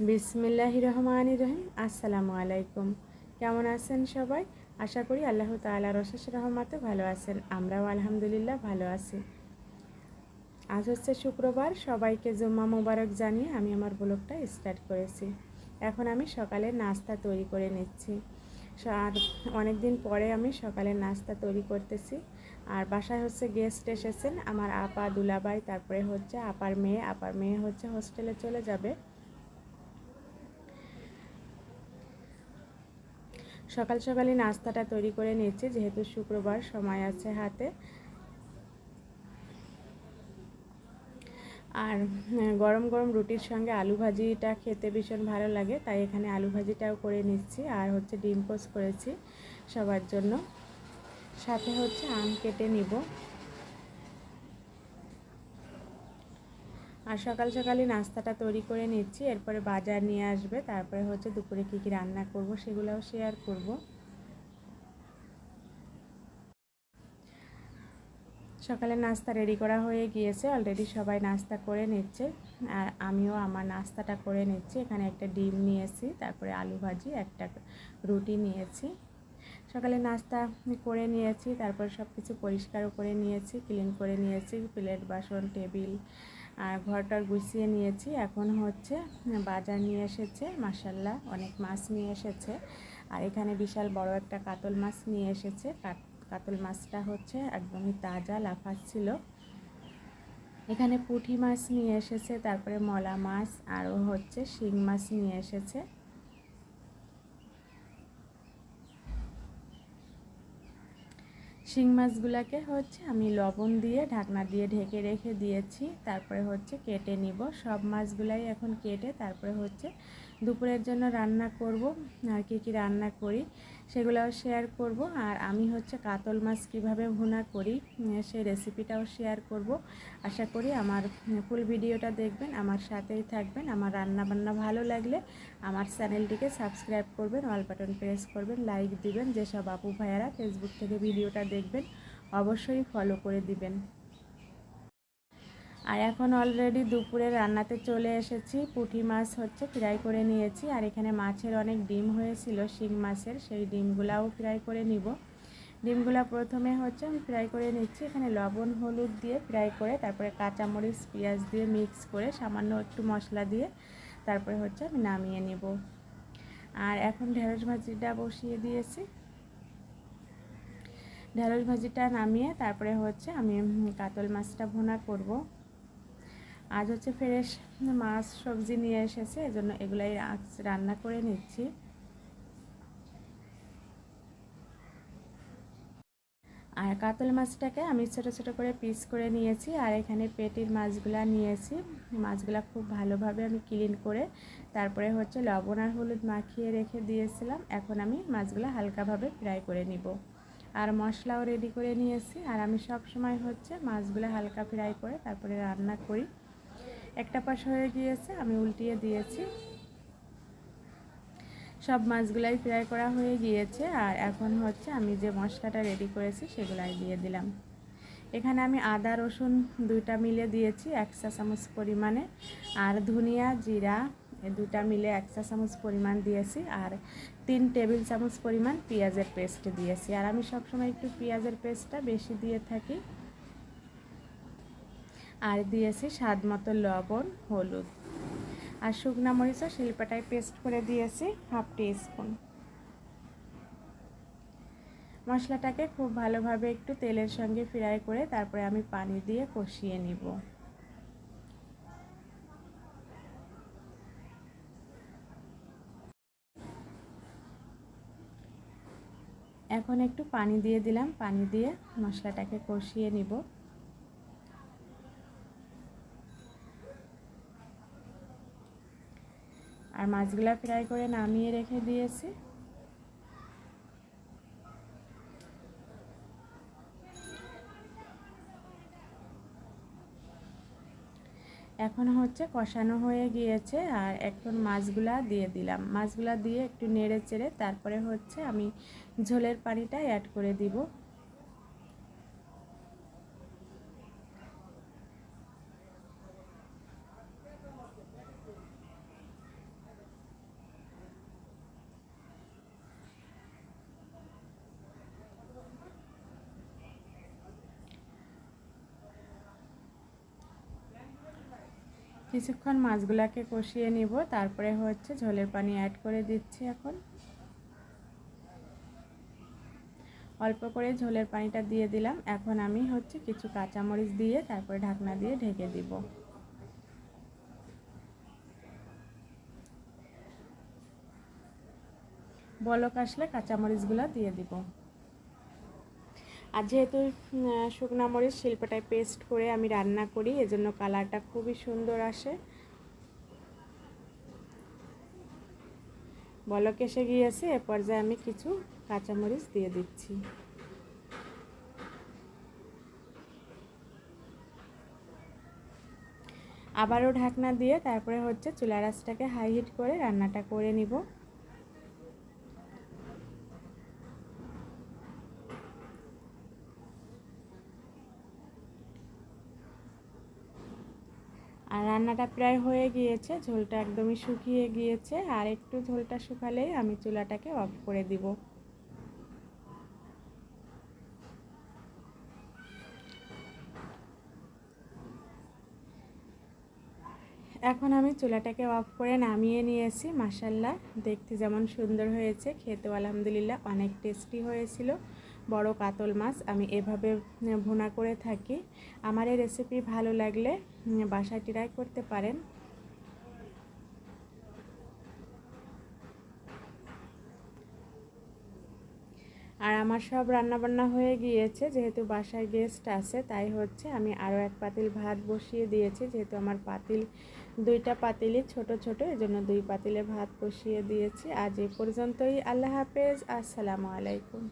বিসমিল্লাহ রহমান রহিম। আসসালামু আলাইকুম। কেমন আছেন সবাই? আশা করি আল্লাহ তালা রশেষ রহমাতে ভালো আছেন। আমরাও আলহামদুলিল্লাহ ভালো আছি। আজ হচ্ছে শুক্রবার। সবাইকে জুম্মা মোবারক জানিয়ে আমি আমার ব্লগটা স্টার্ট করেছি। এখন আমি সকালে নাস্তা তৈরি করে নিচ্ছি। আর অনেক দিন পরে আমি সকালে নাস্তা তৈরি করতেছি। আর বাসায় হচ্ছে গেস্ট এসেছেন আমার আপা দুলাবাই তারপরে হচ্ছে আপার মেয়ে। আপার মেয়ে হচ্ছে হোস্টেলে চলে যাবে। সকাল সকালে নাস্তাটা তৈরি করে নিচ্ছি, যেহেতু শুক্রবার সময় আছে হাতে। আর গরম গরম রুটির সঙ্গে আলু ভাজিটা খেতে ভীষণ ভালো লাগে, তাই এখানে আলু ভাজিটাও করে নিচ্ছি, আর হচ্ছে ডিম পোস্ট করেছি সবার জন্য। সাথে হচ্ছে আম কেটে নিব। আর সকাল সকালই নাস্তাটা তৈরি করে নিচ্ছি, এরপরে বাজার নিয়ে আসবে, তারপরে হচ্ছে দুপুরে কী কী রান্না করব সেগুলোও শেয়ার করব। সকালে নাস্তা রেডি করা হয়ে গিয়েছে অলরেডি সবাই নাস্তা করে নিচ্ছে, আর আমিও আমার নাস্তাটা করে নিচ্ছি, এখানে একটা ডিম নিয়েছি, তারপরে আলু ভাজি, একটা রুটি নিয়েছি। সকালে নাস্তা করে নিয়েছি, তারপর সব কিছু পরিষ্কারও করে নিয়েছি ক্লিন করে নিয়েছি প্লেট বাসন টেবিল আর ঘরটার গুছিয়ে নিয়েছি। এখন হচ্ছে বাজার নিয়ে এসেছে মাসাল্লাহ অনেক মাছ নিয়ে এসেছে। আর এখানে বিশাল বড় একটা কাতল মাছ নিয়ে এসেছে। কাতল মাছটা হচ্ছে একদমই তাজা লাফাচ্ছিল এখানে পুঁটি মাছ নিয়ে এসেছে, তারপরে মলা মাছ, আরও হচ্ছে শিং মাছ নিয়ে এসেছে। শিং মাছগুলোকে হচ্ছে আমি লবণ দিয়ে ঢাকনা দিয়ে ঢেকে রেখে দিয়েছি। তারপরে হচ্ছে কেটে নিব। সব মাছগুলাই এখন কেটে তারপরে হচ্ছে দুপুরের জন্য রান্না করব। আর কী কী রান্না করি সেগুলোও শেয়ার করব। আর আমি হচ্ছে কাতল মাছ কীভাবে ভুনা করি সেই রেসিপিটাও শেয়ার করব। আশা করি আমার ফুল ভিডিওটা দেখবেন, আমার সাথেই থাকবেন। আমার রান্না বান্না ভালো লাগলে আমার চ্যানেলটিকে সাবস্ক্রাইব করবেন অল বাটন প্রেস করবেন লাইক দিবেন। যেসব আপু ভাইয়ারা ফেসবুক থেকে ভিডিওটা দেখবেন, অবশ্যই ফলো করে দিবেন। আর এখন অলরেডি দুপুরে রান্নাতে চলে এসেছি। পুঁটি মাছ হচ্ছে ফ্রাই করে নিয়েছি। আর এখানে মাছের অনেক ডিম হয়েছিল, শিং মাছের। সেই ডিমগুলাও ফ্রাই করে নিব। ডিমগুলা প্রথমে হচ্ছে আমি ফ্রাই করে নিচ্ছি। এখানে লবণ, হলুদ দিয়ে ফ্রাই করে তারপরে কাঁচামরিচ, পেঁয়াজ দিয়ে মিক্স করে সামান্য একটু মশলা দিয়ে তারপরে হচ্ছে আমি নামিয়ে নিব। আর এখন ঢেঁড়স ভাজিটা বসিয়ে দিয়েছি। ঢেঁড়স ভাজিটা নামিয়ে তারপরে হচ্ছে আমি কাতল মাছটা ভুনা করব। আজ হচ্ছে ফ্রেশ মাছ, সবজি নিয়ে এসেছে, এজন্য এগুলাই আজ রান্না করে নিচ্ছি। আর কাতল মাছটাকে আমি ছোট ছোট করে পিস করে নিয়েছি, আর এখানে পেটির মাছগুলা নিয়েছি। মাছগুলা খুব ভালোভাবে আমি ক্লিন করে তারপরে হচ্ছে লবণ আর হলুদ মাখিয়ে রেখে দিয়েছিলাম। এখন আমি মাছগুলো হালকাভাবে ফ্রাই করে নিব। আর মশলাও রেডি করে নিয়েছি। আর আমি সব সময় হচ্ছে মাছগুলো হালকা ফ্রাই করে তারপরে রান্না করি। একটা পাশ হয়ে গিয়েছে, আমি উল্টিয়ে দিয়েছি। সব মাছগুলাই ফ্রাই করা হয়ে গিয়েছে আর এখন হচ্ছে আমি যে মশলাটা রেডি করেছি সেগুলাই দিয়ে দিলাম। এখানে আমি আদা, রসুন দুইটা মিলে দিয়েছি, এক চা চামচ পরিমাণে। আর ধনিয়া জিরা দুটা মিলে এক চা চামচ পরিমাণ দিয়েছি। আর তিন টেবিল চামচ পরিমাণ পেঁয়াজের পেস্ট দিয়েছি। আর আমি সবসময় একটু পেঁয়াজের পেস্টটা বেশি দিয়ে থাকি। আর দিয়েছি স্বাদ মতো লবণ, হলুদ। আর শুকনো মরিচও শিল্পাটায় পেস্ট করে দিয়েছি হাফ টি স্পুন মশলাটাকে খুব ভালোভাবে একটু তেলের সঙ্গে ফ্রাই করে তারপরে আমি পানি দিয়ে কষিয়ে নিব। এখন একটু পানি দিয়ে দিলাম, পানি দিয়ে মশলাটাকে কষিয়ে নিব। আর মাছগুলো ফ্রাই করে নামিয়ে রেখে দিয়েছি। এখন হচ্ছে কষানো হয়ে গিয়েছে আর এখন মাছগুলা দিয়ে দিলাম। মাছগুলা দিয়ে একটু নেড়ে চেড়ে তারপরে হচ্ছে আমি ঝোলের পানিটা অ্যাড করে দিব। কিছুক্ষণ মাছগুলাকে কষিয়ে নিব, তারপরে হচ্ছে ঝোলের পানি অ্যাড করে দিচ্ছি এখন। অল্প করে ঝোলের পানিটা দিয়ে দিলাম। এখন আমি হচ্ছে কিছু কাঁচামরিচ দিয়ে তারপরে ঢাকনা দিয়ে ঢেকে দিব। বলক আসলে কাঁচামরিচগুলো দিয়ে দিব। আর যেহেতু শুকনা মরিচ শিল্পটায় পেস্ট করে আমি রান্না করি, এজন্য কালারটা খুবই সুন্দর আসে। বলক এসে গিয়েছে, এ পর্যায়ে আমি কিছু কাঁচামরিচ দিয়ে দিচ্ছি। আবারও ঢাকনা দিয়ে তারপরে হচ্ছে চুলা রাসটাকে হাই হিট করে রান্নাটা করে নিব। আর রান্নাটা প্রায় হয়ে গিয়েছে, ঝোলটা একদমই শুকিয়ে গিয়েছে, আর একটু ঝোলটা শুকালেই আমি চুলাটাকে অফ করে দিব। এখন আমি চুলাটাকে অফ করে নামিয়ে নিয়েছি মাসাল্লাহ দেখতে যেমন সুন্দর হয়েছে, খেতেও আলহামদুলিল্লাহ অনেক টেস্টি হয়েছিল। বড় কাতল মাছ, আমি এভাবে ভুনা করে থাকি। আমার এই রেসিপি ভালো লাগলে বাসায় ট্রাই করতে পারেন। আর আমার সব রান্নাবান্না হয়ে গিয়েছে, যেহেতু বাসায় গেস্ট আছে, তাই হচ্ছে আমি আরও এক পাতিল ভাত বসিয়ে দিয়েছি, যেহেতু আমার পাতিল, দুইটা পাতিলই ছোট ছোট, এজন্য দুই পাতিলে ভাত বসিয়ে দিয়েছি। আজ এ পর্যন্তই, আল্লাহ হাফেজ, আসসালামু আলাইকুম।